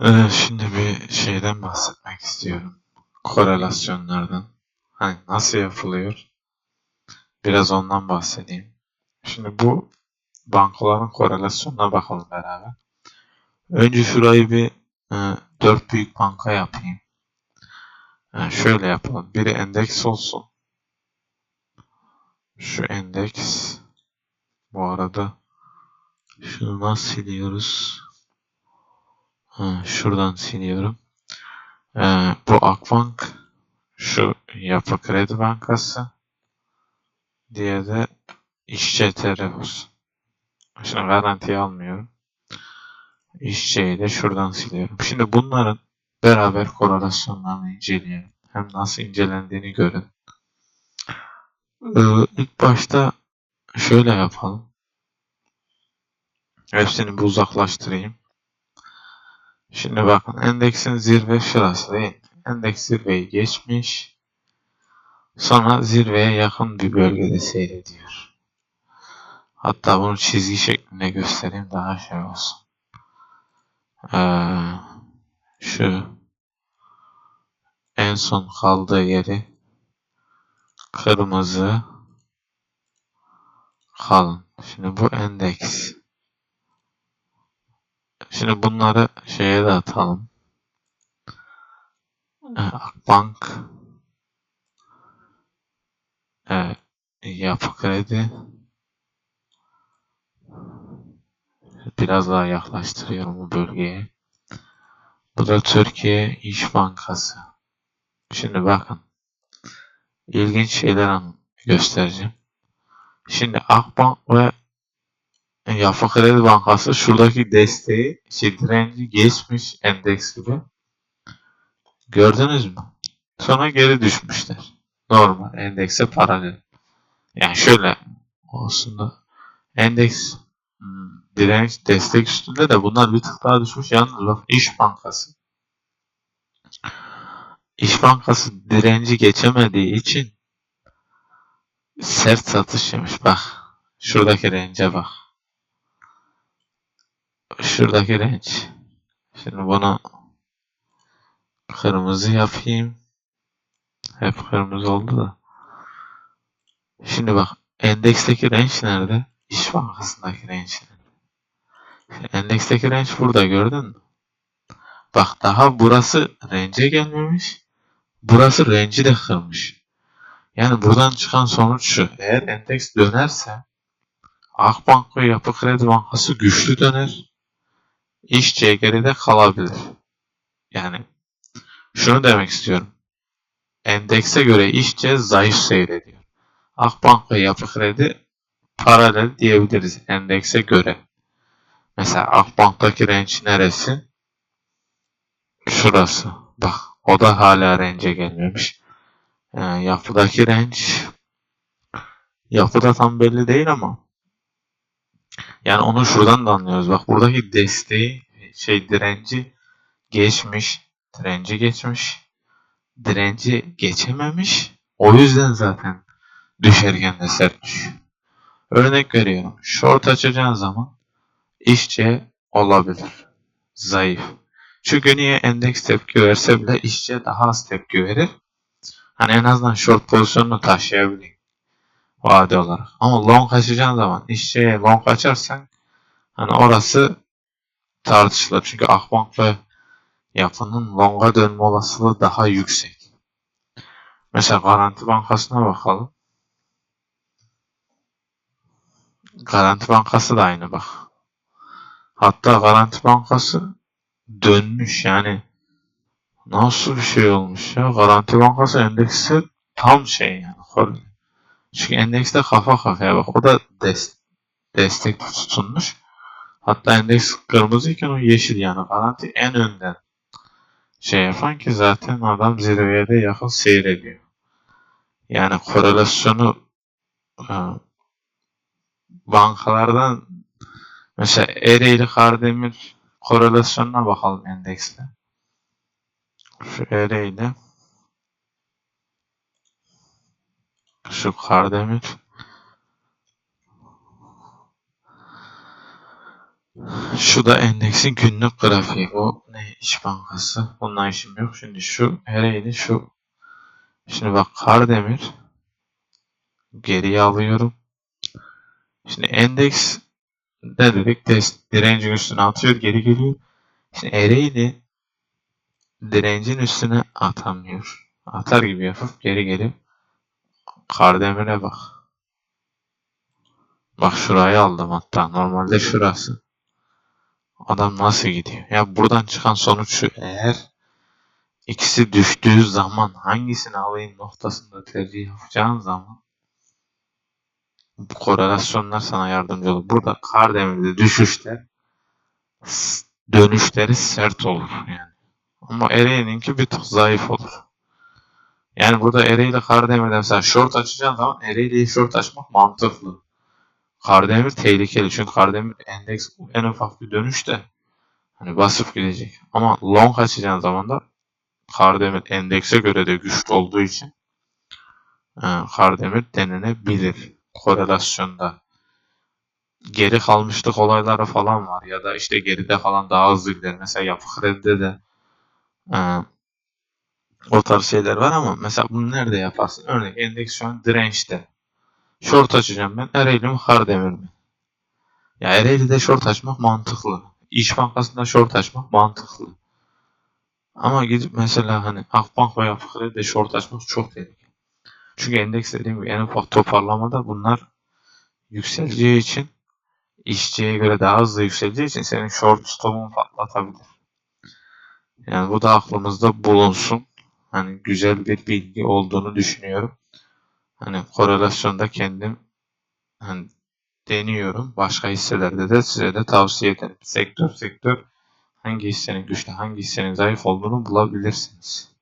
Ee, şimdi bir şeyden bahsetmek istiyorum. Korelasyonlardan. Hani nasıl yapılıyor? Biraz ondan bahsedeyim. Şimdi bu bankaların korelasyonuna bakalım beraber. Önce şurayı bir e, 4 büyük banka yapayım. Yani şöyle yapalım. Biri endeks olsun. Şu endeks. Bu arada şunu nasıl siliyoruz? Şuradan siliyorum. Ee, bu Akbank. Şu Yapı Kredi Bankası. Diye de İşçi Terefus. Şimdi garantiye almıyorum. İşçiyi de şuradan siliyorum. Şimdi bunların beraber korelasyonlarını inceleyelim. Hem nasıl incelendiğini görün. Ee, ilk başta şöyle yapalım. Hepsini bir uzaklaştırayım. Şimdi bakın endeksin zirve şurası değil. Endeks zirveyi geçmiş. Sonra zirveye yakın bir bölgede seyrediyor. Hatta bunu çizgi şeklinde göstereyim daha şey olsun. Ee, şu en son kaldığı yeri kırmızı kalın. Şimdi bu endeks. Şimdi bunları şeye de atalım. Ee, Akbank evet, Yapı Kredi biraz daha yaklaştırıyorum bu bölgeye. Bu da Türkiye İş Bankası. Şimdi bakın. İlginç şeyler göstereceğim. Şimdi Akbank ve Yapı Kredi Bankası şuradaki desteği, şey direnci geçmiş endeks gibi. Gördünüz mü? Sonra geri düşmüşler. Normal endekse paralel. Yani şöyle olsun da endeks hmm, direnç destek üstünde de bunlar bir tık daha düşmüş. Yalnız bak İş Bankası. İş Bankası direnci geçemediği için sert satış yemiş. Bak şuradaki rence bak. Şuradaki renç. Şimdi bunu kırmızı yapayım. Hep kırmızı oldu da. Şimdi bak endeksteki range nerede? İş Bankası'ndaki nerede? Endeksteki range burada gördün mü? Bak daha burası range'e gelmemiş. Burası range'i de kırmış. Yani buradan çıkan sonuç şu. Eğer endeks dönerse Akbank ve Yapı Kredi Bankası güçlü döner. İşçiye geride kalabilir. Yani şunu demek istiyorum. Endekse göre işçi zayıf seyrediyor. Akbank ve Yapı Kredi paralel diyebiliriz endekse göre. Mesela Akbank'taki range neresi? Şurası. Bak o da hala range'e gelmemiş. Yani yapıdaki range yapıda tam belli değil ama yani onu şuradan da anlıyoruz. Bak buradaki desteği şey direnci geçmiş. Direnci geçmiş. Direnci geçememiş. O yüzden zaten düşerken de sert düşüyor. Örnek veriyorum. Short açacağın zaman işçi olabilir. Zayıf. Çünkü niye endeks tepki verse bile işçi daha az tepki verir. Hani en azından short pozisyonunu taşıyabilir. Vade olarak. Ama long açacağın zaman işçiye long açarsan hani orası tartışılır. Çünkü Akbank ve yapının longa dönme olasılığı daha yüksek. Mesela Garanti Bankası'na bakalım. Garanti Bankası da aynı bak. Hatta Garanti Bankası dönmüş yani. Nasıl bir şey olmuş ya? Garanti Bankası endeksi tam şey yani. Çünkü endekste kafa kafaya bak. O da dest destek tutunmuş. Hatta endeks kırmızıyken o yeşil yani. Garanti en önden şey yapan ki zaten adam zirveye de yakın seyrediyor. Yani korelasyonu e, bankalardan mesela Ereğli Kardemir korelasyonuna bakalım endeksle. Şu Ereğli şu Kardemir Şu da endeksin günlük grafiği. Bu ne? İş Bankası. Bununla işim yok. Şimdi şu Ereğli şu. Şimdi bak Kardemir. Geriye alıyorum. Şimdi endeks ne dedik? Test, direncin üstüne atıyor. Geri geliyor. Şimdi Ereğli direncin üstüne atamıyor. Atar gibi yapıp geri gelip Kardemir'e bak. Bak şurayı aldım hatta. Normalde şurası. Adam nasıl gidiyor? Ya buradan çıkan sonuç şu. Eğer ikisi düştüğü zaman hangisini alayım noktasında tercih yapacağın zaman bu korelasyonlar sana yardımcı olur. Burada Kardemir'de düşüşler s- dönüşleri sert olur yani. Ama Ereğli'ninki bir tık zayıf olur. Yani burada Ereğli Kardemir'de mesela short açacağın zaman Ereğli'yi short açmak mantıklı. Kardemir tehlikeli çünkü Kardemir endeks en ufak bir dönüşte hani basıp gidecek. Ama long açacağın zaman da Kardemir endekse göre de güçlü olduğu için e, Kardemir denenebilir korelasyonda. Geri kalmışlık olayları falan var ya da işte geride kalan daha hızlı gider. Mesela yapı kredide de e, o tarz şeyler var ama mesela bunu nerede yaparsın? Örnek endeks şu an dirençte. Short açacağım ben. Ereğli mi Kardemir mi? Ya Ereğli'de short açmak mantıklı. İş Bankası'nda short açmak mantıklı. Ama gidip mesela hani Akbank veya Fıkra'da short açmak çok tehlikeli. Çünkü endeks dediğim gibi en ufak toparlamada bunlar yükseleceği için işçiye göre daha hızlı yükseleceği için senin short stop'un patlatabilir. Yani bu da aklımızda bulunsun. Hani güzel bir bilgi olduğunu düşünüyorum. Hani korelasyonda kendim hani deniyorum. Başka hisselerde de size de tavsiye ederim. Sektör sektör hangi hissenin güçlü, hangi hissenin zayıf olduğunu bulabilirsiniz.